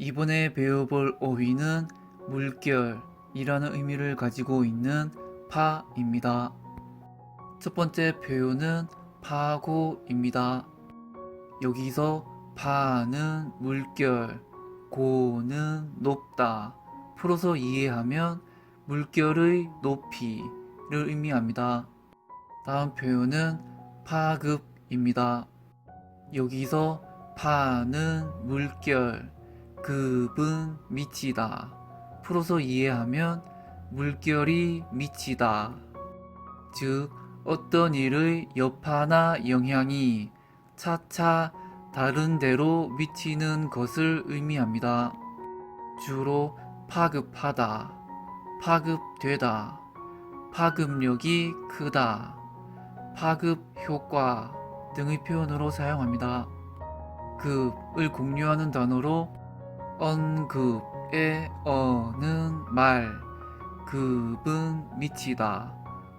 이번에 배워볼 어휘는 물결이라는 의미를 가지고 있는 파입니다. 첫 번째 표현은 파고입니다. 여기서 파는 물결, 고는 높다. 풀어서 이해하면 물결의 높이를 의미합니다. 다음 표현은 파급입니다. 여기서 파는 물결, 급은 미치다. 풀어서 이해하면 물결이 미치다. 즉, 어떤 일의 여파나 영향이 차차 다른 데로 미치는 것을 의미합니다. 주로 파급하다, 파급되다, 파급력이 크다, 파급 효과 등의 표현으로 사용합니다. 급을 공유하는 단어로 언급의 어는 말, 급은 미치다.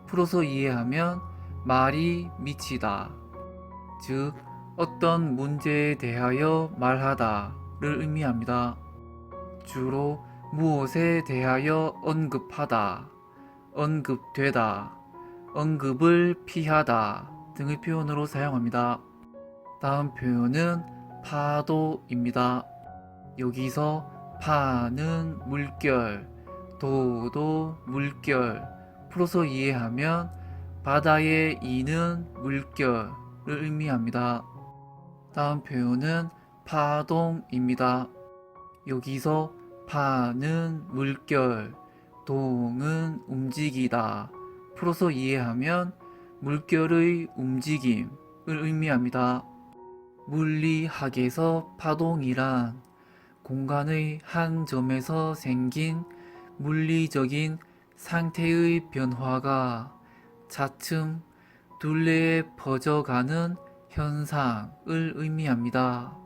풀어서 이해하면 말이 미치다. 즉, 어떤 문제에 대하여 말하다를 의미합니다. 주로 무엇에 대하여 언급하다, 언급되다, 언급을 피하다 등의 표현으로 사용합니다. 다음 표현은 파도입니다. 여기서 파는 물결, 도도 물결, 풀어서 이해하면 바다에 이는 물결을 의미합니다. 다음 표현은 파동입니다. 여기서 파는 물결, 동은 움직이다. 풀어서 이해하면 물결의 움직임을 의미합니다. 물리학에서 파동이란 공간의 한 점에서 생긴 물리적인 상태의 변화가 차츰 둘레에 퍼져가는 현상을 의미합니다.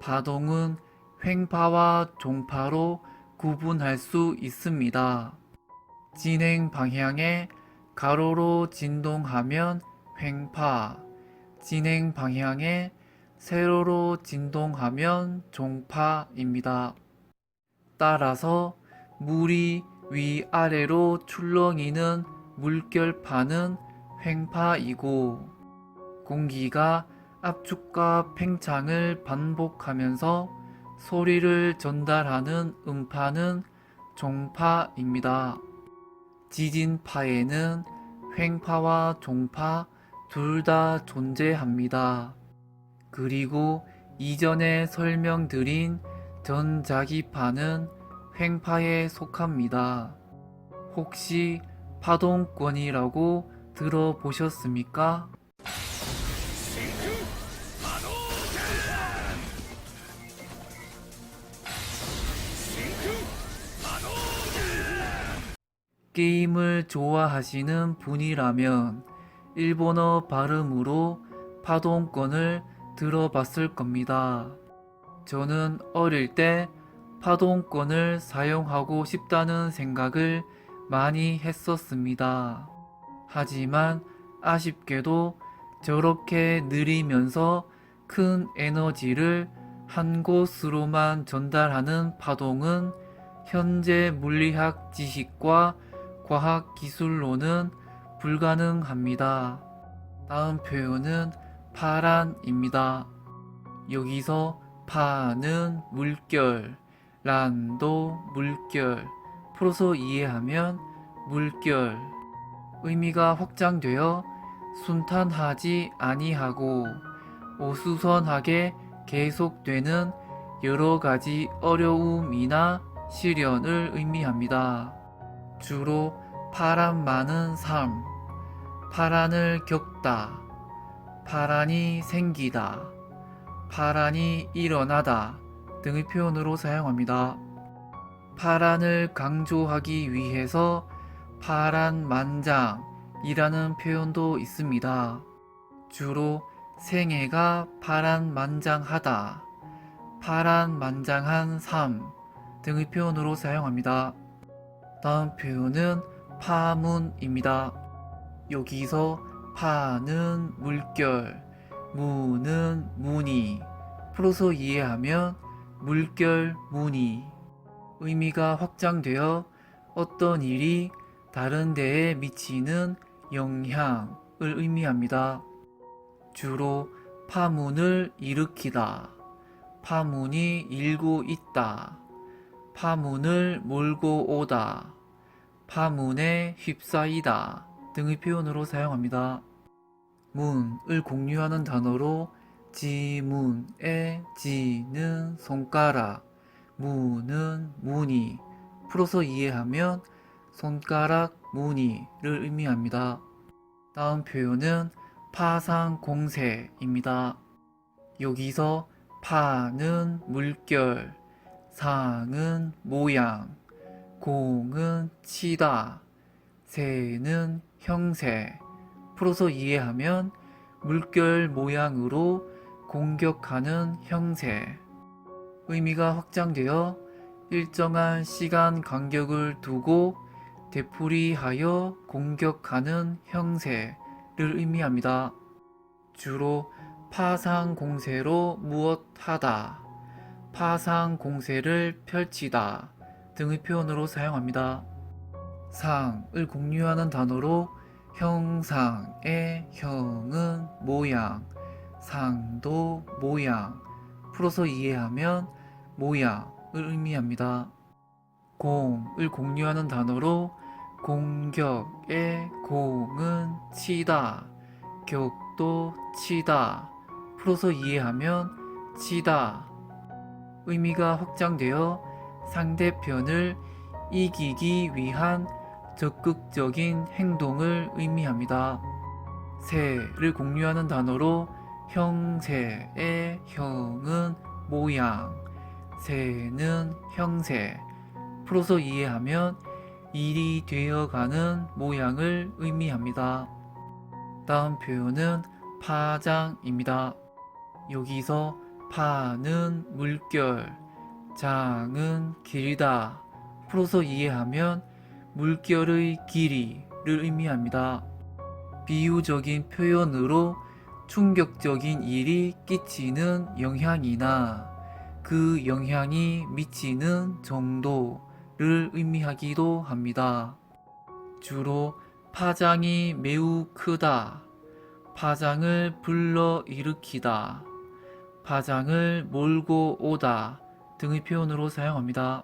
파동은 횡파와 종파로 구분할 수 있습니다. 진행 방향에 가로로 진동하면 횡파, 진행 방향에 세로로 진동하면 종파입니다. 따라서 물이 위아래로 출렁이는 물결파는 횡파이고 공기가 압축과 팽창을 반복하면서 소리를 전달하는 음파는 종파입니다. 지진파에는 횡파와 종파 둘 다 존재합니다. 그리고 이전에 설명드린 전자기파는 횡파에 속합니다. 혹시 파동권이라고 들어보셨습니까? 게임을 좋아하시는 분이라면 일본어 발음으로 파동권을 들어봤을 겁니다. 저는 어릴 때 파동권을 사용하고 싶다는 생각을 많이 했었습니다. 하지만 아쉽게도 저렇게 느리면서 큰 에너지를 한 곳으로만 전달하는 파동은 현재 물리학 지식과 과학 기술로는 불가능합니다. 다음 표현은 파란입니다. 여기서 파는 물결, 란도 물결, 풀어서 이해하면 물결. 의미가 확장되어 순탄하지 아니하고 오수선하게 계속되는 여러 가지 어려움이나 시련을 의미합니다. 주로 파란 많은 삶, 파란을 겪다, 파란이 생기다, 파란이 일어나다 등의 표현으로 사용합니다. 파란을 강조하기 위해서 파란 만장이라는 표현도 있습니다. 주로 생애가 파란 만장하다, 파란 만장한 삶 등의 표현으로 사용합니다. 다음 표현은 파문입니다. 여기서 파는 물결, 무는 무늬, 풀어서 이해하면 물결 무늬. 의미가 확장되어 어떤 일이 다른 데에 미치는 영향을 의미합니다. 주로 파문을 일으키다, 파문이 일고 있다, 파문을 몰고 오다, 파문에 휩싸이다 등의 표현으로 사용합니다. 문을 공유하는 단어로 지문의 지는 손가락, 무는 무늬, 풀어서 이해하면 손가락 무늬를 의미합니다. 다음 표현은 파상공세입니다. 여기서 파는 물결, 상은 모양, 공은 치다, 세는 형세. 풀어서 이해하면 물결 모양으로 공격하는 형세. 의미가 확장되어 일정한 시간 간격을 두고 되풀이하여 공격하는 형세를 의미합니다. 주로 파상 공세로 무엇하다, 파상 공세를 펼치다 등의 표현으로 사용합니다. 상을 공유하는 단어로 형상의 형은 모양, 상도 모양, 풀어서 이해하면 모양을 의미합니다. 공을 공유하는 단어로 공격의 공은 치다, 격도 치다, 풀어서 이해하면 치다. 의미가 확장되어 상대편을 이기기 위한 적극적인 행동을 의미합니다. 새를 공유하는 단어로 형새의 형은 모양, 새는 형새. 풀어서 이해하면 일이 되어가는 모양을 의미합니다. 다음 표현은 파장입니다. 여기서 파는 물결, 장은 길다. 풀어서 이해하면 물결의 길이를 의미합니다. 비유적인 표현으로 충격적인 일이 끼치는 영향이나 그 영향이 미치는 정도를 의미하기도 합니다. 주로 파장이 매우 크다, 파장을 불러 일으키다, 파장을 몰고 오다 등의 표현으로 사용합니다.